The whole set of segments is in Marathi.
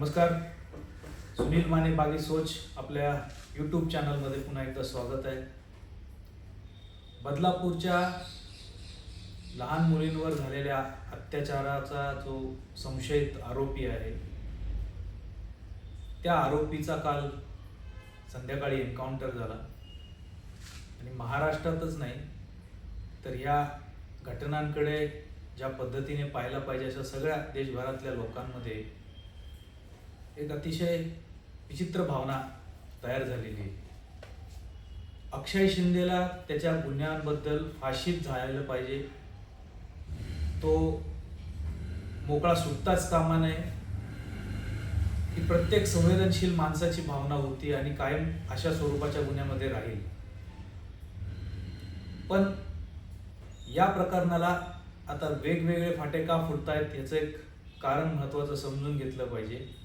नमस्कार. सुनील माने बागी सोच आपल्या यूट्यूब चॅनलमध्ये पुन्हा एकदा स्वागत आहे. बदलापूरच्या लहान मुलींवर झालेल्या अत्याचाराचा जो संशयित आरोपी आहे त्या आरोपीचा काल संध्याकाळी एन्काउंटर झाला. आणि महाराष्ट्रातच नाही तर या घटनांकडे ज्या पद्धतीने पाहायला पाहिजे अशा सगळ्या देशभरातल्या लोकांमध्ये एक अतिशय विचित्र भावना तयार झालेली आहे. अक्षय शिंदेला त्याच्या गुन्ह्यांबद्दल फाशीत जायला पाहिजे. तो मोकळा सुटताच कामा नये. ही प्रत्येक संवेदनशील माणसाची भावना होती आणि कायम अशा स्वरूपाच्या गुन्ह्यामध्ये राहील. पण या प्रकरणाला आता वेगवेगळे फाटे का फुटतायत याचं एक कारण महत्त्वाचं समजून घेतलं पाहिजे.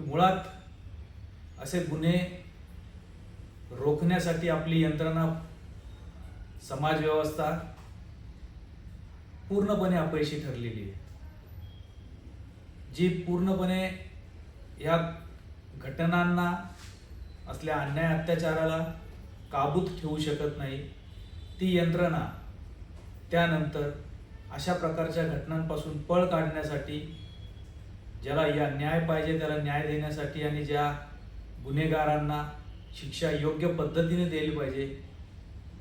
की मुळात असे गुन्हे रोखण्यासाठी आपली यंत्रणा समाज व्यवस्था पूर्णपणे अपयशी ठरलेली आहे. जी पूर्णपणे या घटनांना असल्या अन्याय अत्याचाराला काबूत ठेवू शकत नाही ती यंत्रणा त्यानंतर अशा प्रकारच्या घटनांपासून पळ काढण्यासाठी ज्याला या न्याय पाहिजे त्याला न्याय देण्यासाठी आणि ज्या गुन्हेगारांना शिक्षा योग्य पद्धतीने दिली पाहिजे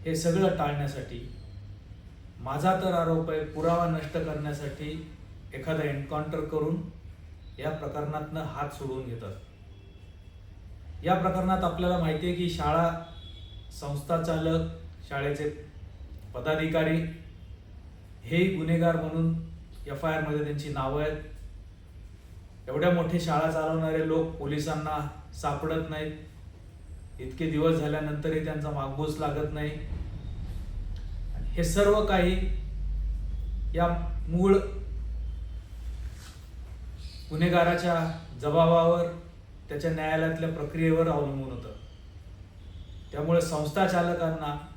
हे सगळं टाळण्यासाठी माझा तर आरोप आहे पुरावा नष्ट करण्यासाठी एखादा एन्काउंटर करून या प्रकरणातनं हात सोडवून घेतात. या प्रकरणात आपल्याला माहिती आहे की शाळा संस्था चालक शाळेचे पदाधिकारी हे गुन्हेगार म्हणून एफ आय आरमध्ये त्यांची नावं आहेत. एवढ्या मोठी शाळा चालवणारे लोक पोलिसांना सापडत नाहीत. इतके दिवस झाल्यानंतरही त्यांचा मागबूस लागत नाही. हे सर्व काही या मूळ गुन्हेगाराच्या जबाबावर त्याच्या न्यायालयातल्या प्रक्रियेवर अवलंबून होतं. त्यामुळे संस्था चालकांना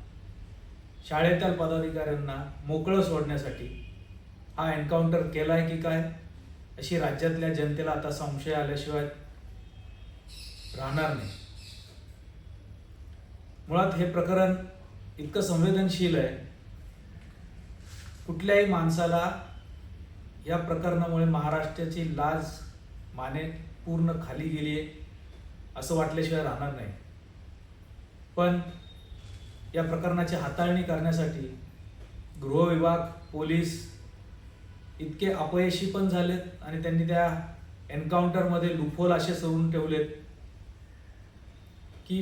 शाळेतील पदाधिकाऱ्यांना मोकळं सोडण्यासाठी हा एन्काउंटर आहे की काय? अशी राज्यातल्या जनतेला आता संशय आल्याशिवाय राहणार नाही. मुळात हे प्रकरण इतकं संवेदनशील आहे. कुठल्याही माणसाला या प्रकरणामुळे महाराष्ट्राची लाज माने पूर्ण खाली गेली आहे असं वाटल्याशिवाय राहणार नाही. पण या प्रकरणाची हाताळणी करण्यासाठी गृहविभाग पोलीस इतके अपयशी पण झालेत आणि त्यांनी त्या एन्काउंटरमध्ये लुफोल असे सोडून ठेवलेत की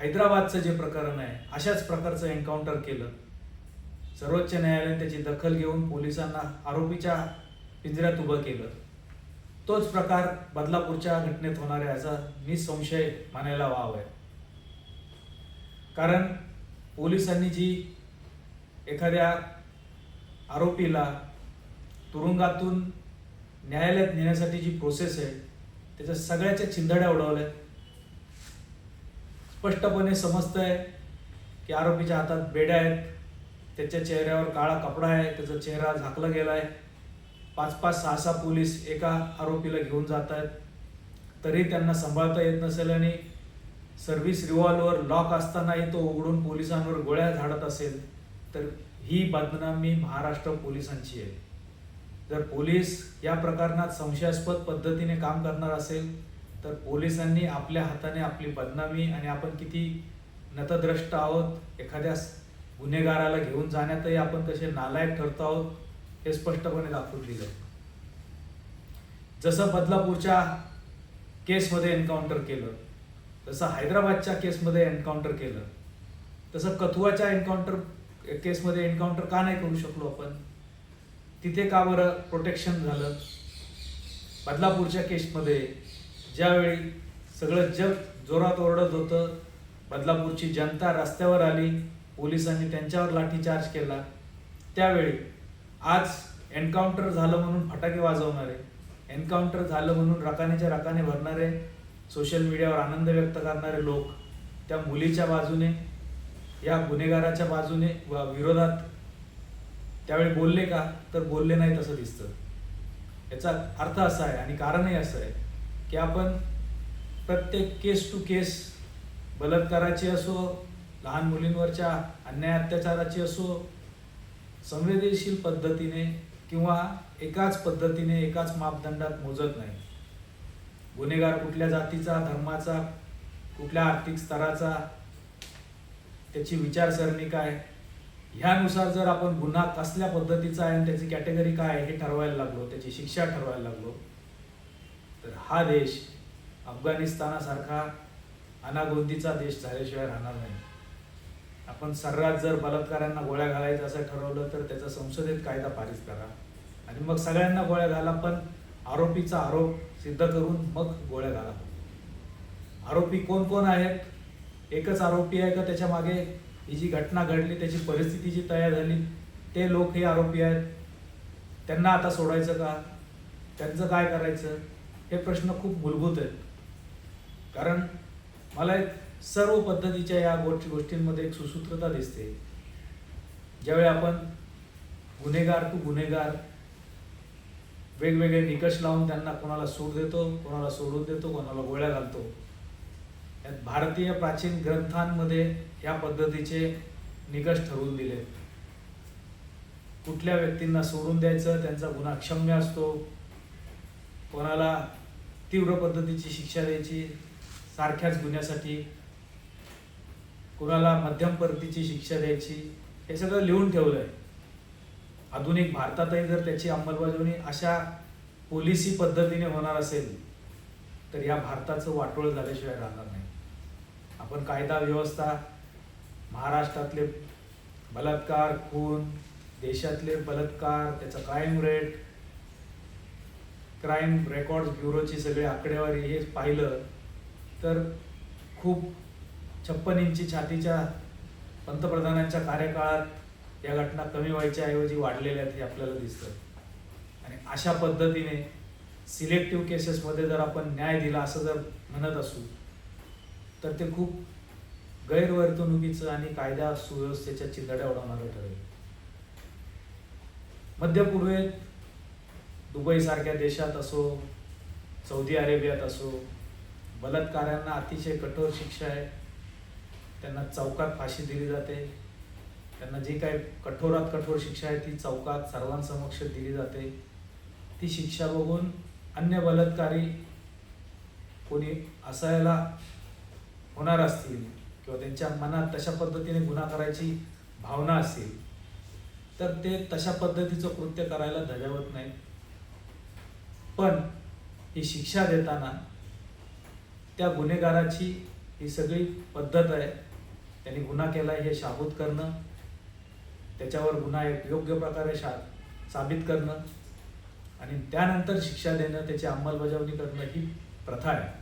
हैदराबादचं जे प्रकरण आहे अशाच प्रकारचं एन्काउंटर केलं. सर्वोच्च न्यायालयाने त्याची दखल घेऊन पोलिसांना आरोपीच्या पिंजऱ्यात उभं केलं. तोच प्रकार बदलापूरच्या घटनेत होणार आहे याचा निसंशय मानायला वाव आहे. कारण पोलिसांनी जी एखाद्या आरोपीला तुरुंगातून न्यायालयात नेण्यासाठी जी प्रोसेस आहे त्याच्या सगळ्याच्या चिंधड्या उडवल्या. स्पष्टपणे समजतंय की आरोपीच्या हातात बेड्या आहेत त्याच्या चेहऱ्यावर काळा कपडा आहे त्याचा चेहरा झाकला गेला आहे पाच पाच सहा सहा पोलीस एका आरोपीला घेऊन जात आहेत तरी त्यांना सांभाळता येत नसेल आणि सर्व्हिस रिव्हॉल्वर लॉक असतानाही तो उघडून पोलिसांवर गोळ्या झाडत असेल तर ही बदनामी महाराष्ट्र पोलिसांची आहे. जर पोलीस या प्रकरणात संशयास्पद पद्धतीने काम करणार असेल तर पोलिसांनी आपल्या हाताने आपली बदनामी आणि आपण किती नतद्रष्ट आहोत एखाद्या गुन्हेगाराला घेऊन जाण्यातही आपण कसे नालायक ठरतो आहोत हे स्पष्टपणे दाखवून दिलं. जसं बदलापूरच्या केसमध्ये एन्काउंटर केलं तसं हैदराबादच्या केसमध्ये एन्काउंटर केलं तसं कथुआच्या एन्काउंटर केसमध्ये एन्काउंटर का नाही करू शकलो आपण? तिथे का बरं प्रोटेक्शन झालं? बदलापूरच्या केसमध्ये ज्यावेळी सगळं जग जोरात ओरडत होतं बदलापूरची जनता रस्त्यावर आली पोलिसांनी त्यांच्यावर लाठीचार्ज केला त्यावेळी आज एन्काउंटर झालं म्हणून फटाके वाजवणारे एन्काउंटर झालं म्हणून रकानेच्या रकाने भरणारे सोशल मीडियावर आनंद व्यक्त करणारे लोक त्या मुलीच्या बाजूने या गुन्हेगाराच्या बाजूने व विरोधात त्यावेळी बोलले का? तर बोलले नाही तसं दिसतं. याचा अर्थ असा आहे आणि कारणही असं आहे की आपण प्रत्येक केस टू केस बलात्काराची असो लहान मुलींवरच्या अन्याय अत्याचाराची असो संवेदनशील पद्धतीने किंवा एकाच पद्धतीने एकाच मापदंडात मोजत नाही. गुन्हेगार कुठल्या जातीचा धर्माचा कुठल्या आर्थिक स्तराचा त्याची विचारसरणी काय? ह्यानुसार जर आपण गुन्हा कसल्या पद्धतीचा आहे आणि त्याची कॅटेगरी काय आहे हे ठरवायला लागलो त्याची शिक्षा ठरवायला लागलो तर हा देश अफगाणिस्तानासारखा अनागोंदीचा देश झाल्याशिवाय राहणार नाही. आपण सर्रास जर बलात्कारांना गोळ्या घालायचं असं ठरवलं तर त्याचा संसदेत कायदा पारित करा. आणि मग सगळ्यांना गोळ्या घाला पण आरोपीचा आरोप सिद्ध करून मग गोळ्या घाला. आरोपी कोण कोण आहेत? एकच आरोपी आहे का त्याच्यामागे? ही जी घटना घडली त्याची परिस्थिती जी तयार झाली ते लोक हे आरोपी आहेत. त्यांना आता सोडायचं का? त्यांचं काय करायचं? हे प्रश्न खूप मूलभूत आहेत. कारण मला एक सर्व पद्धतीच्या या गोष्टी गोष्टींमध्ये एक सुसूत्रता दिसते. ज्यावेळी आपण गुन्हेगार टू गुन्हेगार वेगवेगळे निकष लावून त्यांना कोणाला सूट देतो कोणाला सोडून देतो कोणाला गोळ्या घालतो यात भारतीय प्राचीन ग्रंथांमध्ये या पद्धतीचे निकष ठरवून दिले. कुठल्या व्यक्तींना सोडून द्यायचं त्यांचा गुन्हा क्षम्य असतो. कोणाला तीव्र पद्धतीची शिक्षा द्यायची सारख्याच गुन्ह्यासाठी. कुणाला मध्यम पद्धतीची शिक्षा द्यायची हे सगळं लिहून ठेवलं आहे आधुनिक भारतातही जर त्याची अंमलबजावणी अशा पोलिसी पद्धतीने होणार असेल तर या भारताचं वाटोळ झाल्याशिवाय राहणार नाही. आपण कायदा व्यवस्था महाराष्ट्रातले बलात्कार खून देशातले बलात्कार त्याचा क्राईम रेट क्राईम रेकॉर्ड ब्युरोची सगळी आकडेवारी हे पाहिलं तर खूप छप्पन इंची छातीच्या पंतप्रधानांच्या कार्यकाळात या घटना कमी व्हायच्या ऐवजी वाढलेल्या आहेत हे आपल्याला दिसतं. आणि अशा पद्धतीने सिलेक्टिव्ह केसेसमध्ये जर आपण न्याय दिला असं जर म्हणत असू तर ते खूप गैरवर्तणुकीचं आणि कायदा सुव्यवस्थेच्या चिंधड्या उडवणारं ठरेल. मध्य पूर्वेत दुबईसारख्या देशात असो सौदी अरेबियात असो बलात्कारांना अतिशय कठोर शिक्षा आहे. त्यांना चौकात फाशी दिली जाते. त्यांना जी काही कठोरात कठोर शिक्षा आहे ती चौकात सर्वांसमक्ष दिली जाते. ती शिक्षा बघून अन्य बलात्कारी कोणी असायला होणार असतील किंवा त्यांच्या मनात तशा पद्धतीने गुन्हा करायची भावना असेल तर ते तशा पद्धतीचं कृत्य करायला धजावत नाही पण ही शिक्षा देताना त्या गुन्हेगाराची ही सगळी पद्धत आहे. त्यांनी गुन्हा केला हे शाबूत करणं त्याच्यावर गुन्हा एक योग्य प्रकारे शा साबित करणं आणि त्यानंतर शिक्षा देणं त्याची अंमलबजावणी करणं ही प्रथा आहे.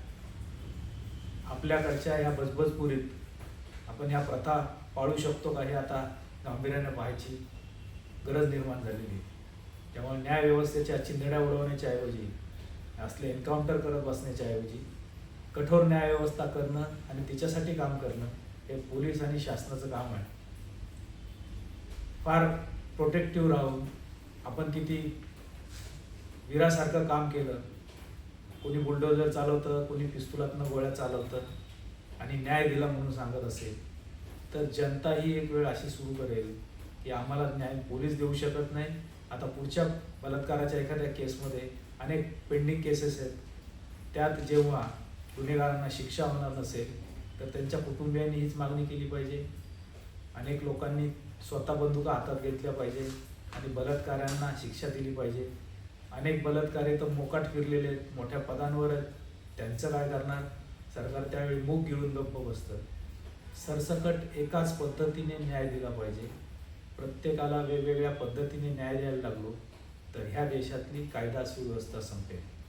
आपल्याकडच्या या बजबजपुरीत आपण ह्या प्रथा पाळू शकतो का हे आता गांभीर्याने पाहायची गरज निर्माण झालेली आहे. त्यामुळे न्यायव्यवस्थेच्या चिंधड्या उडवण्याच्या ऐवजी असले एन्काउंटर करत बसण्याच्या ऐवजी कठोर न्यायव्यवस्था करणं आणि तिच्यासाठी काम करणं हे पोलीस आणि शासनाचं काम आहे. फार प्रोटेक्टिव्ह राहून आपण किती वीरासारखं काम केलं कोणी बुलडोजर चालवतं कोणी पिस्तुलातनं गोळ्या चालवतं आणि न्याय दिला म्हणून सांगत असेल तर जनता ही एक वेळ अशी सुरू करेल की आम्हाला न्याय पोलीस देऊ शकत नाही. आता पुढच्या बलात्काराच्या एखाद्या केसमध्ये अनेक पेंडिंग केसेस आहेत. त्यात जेव्हा गुन्हेगारांना शिक्षा होणार नसेल तर त्यांच्या कुटुंबियांनी हीच मागणी केली पाहिजे. अनेक लोकांनी स्वतः बंदुका हातात घेतल्या पाहिजे आणि बलात्कारांना शिक्षा दिली पाहिजे. अनेक बलात्कारी तर मोकाट फिरलेले आहेत मोठ्या पदांवर आहेत. त्यांचं काय करणार? सरकार त्यावेळी मूग घेऊन गप्प बसतं. सरसकट एकाच पद्धतीने न्याय दिला पाहिजे. प्रत्येकाला वेगवेगळ्या पद्धतीने न्याय द्यायला लागलो तर ह्या देशातली कायदा सुव्यवस्था संपेल.